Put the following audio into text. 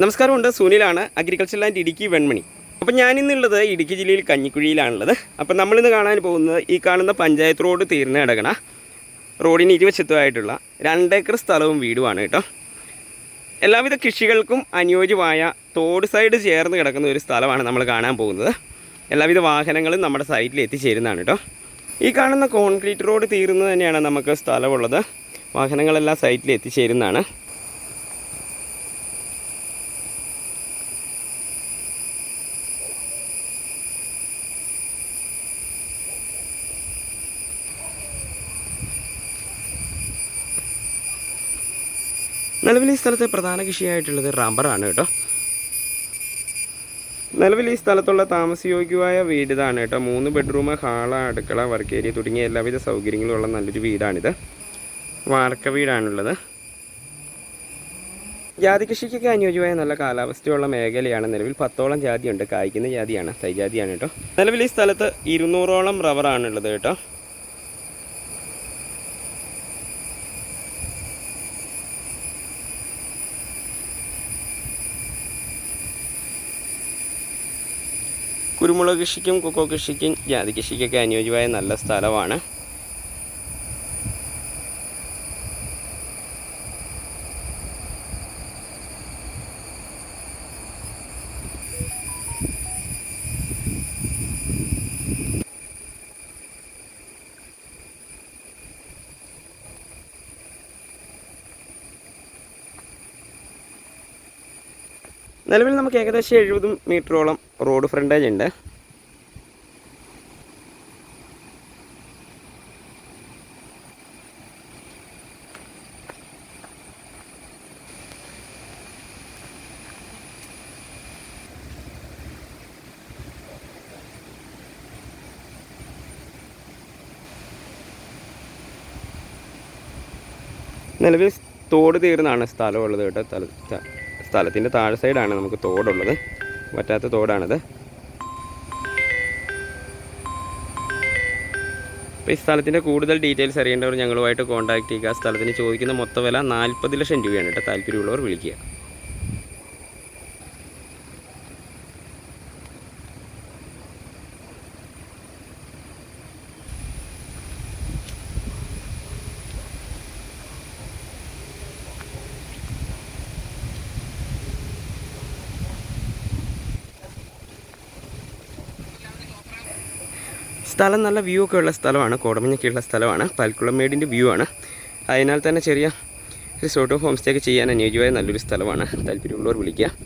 നമസ്കാരമുണ്ട്. സുനിലാണ് agriculture land Idukki Venmani. അപ്പം ഞാനിന്നുള്ളത് ഇടുക്കി ജില്ലയിൽ കഞ്ഞിക്കുഴിയിലാണുള്ളത്. അപ്പം നമ്മളിന്ന് കാണാൻ പോകുന്നത് ഈ കാണുന്ന പഞ്ചായത്ത് റോഡ് തീർന്ന് കിടക്കണ റോഡിന് ഇരുവശത്തുമായിട്ടുള്ള രണ്ടേക്കർ സ്ഥലവും വീടുമാണ് കേട്ടോ. എല്ലാവിധ കൃഷികൾക്കും അനുയോജ്യമായ തോട് സൈഡ് ചേർന്ന് കിടക്കുന്ന ഒരു സ്ഥലമാണ് നമ്മൾ കാണാൻ പോകുന്നത്. എല്ലാവിധ വാഹനങ്ങളും നമ്മുടെ സൈറ്റിൽ എത്തിച്ചേരുന്നതാണ് കേട്ടോ. ഈ കാണുന്ന കോൺക്രീറ്റ് റോഡ് തീർന്ന് തന്നെയാണ് നമുക്ക് സ്ഥലമുള്ളത്. വാഹനങ്ങളെല്ലാം സൈറ്റിൽ എത്തിച്ചേരുന്നതാണ്. നിലവിൽ ഈ സ്ഥലത്തെ പ്രധാന കൃഷിയായിട്ടുള്ളത് റബ്ബറാണ് കേട്ടോ. നിലവിൽ ഈ സ്ഥലത്തുള്ള താമസയോഗ്യമായ വീട് ഇതാണ് കേട്ടോ. മൂന്ന് ബെഡ്റൂം ഹാള അടുക്കള വർക്ക് ഏരിയ തുടങ്ങിയ എല്ലാവിധ സൗകര്യങ്ങളും ഉള്ള നല്ലൊരു വീടാണിത്. വാർക്ക വീടാണുള്ളത്. ജാതി കൃഷിക്കൊക്കെ അനുയോജ്യമായ നല്ല കാലാവസ്ഥയുള്ള മേഖലയാണ് നിലവിൽ. പത്തോളം ജാതിയുണ്ട്. കായ്ക്കുന്ന ജാതിയാണ് തൈജാതിയാണ് കേട്ടോ. നിലവിൽ ഈ സ്ഥലത്ത് ഇരുന്നൂറോളം റബ്ബറാണുള്ളത് കേട്ടോ. കുരുമുളക് കൃഷിക്കും കൊക്കോ കൃഷിക്കും ജാതി കൃഷിക്കൊക്കെ അനുയോജ്യമായ നല്ല സ്ഥലമാണ്. നിലവിൽ നമുക്ക് ഏകദേശം എഴുപത് മീറ്ററോളം റോഡ് ഫ്രണ്ടേജ് ഉണ്ട്. നിലവിൽ തോട് തീർന്നാണ് സ്ഥലമുള്ളത് കേട്ടോ. സ്ഥ- സ്ഥലത്തിന്റെ താഴെ സൈഡാണ് നമുക്ക് തോടുള്ളത്. പറ്റാത്ത തോടാണിത്. അപ്പോൾ ഈ സ്ഥലത്തിന്റെ കൂടുതൽ ഡീറ്റെയിൽസ് അറിയേണ്ടവർ ഞങ്ങളുമായിട്ട് കോൺടാക്ട് ചെയ്യുക. സ്ഥലത്തിന് ചോദിക്കുന്ന മൊത്തം വില നാൽപ്പത് ലക്ഷം രൂപയാണ് കേട്ടോ. താല്പര്യമുള്ളവർ വിളിക്കുക. സ്ഥലം നല്ല വ്യൂ ഒക്കെ ഉള്ള സ്ഥലമാണ്. കോടമഞ്ഞൊക്കെയുള്ള സ്ഥലമാണ്. പാൽക്കുളമേടിന്റെ വ്യൂ ആണ്. അതിനാൽ തന്നെ ചെറിയ റിസോർട്ടും ഹോം സ്റ്റേ ഒക്കെ ചെയ്യാൻ അനുയോജ്യമായ നല്ലൊരു സ്ഥലമാണ്. താല്പര്യമുള്ളവർ വിളിക്കുക.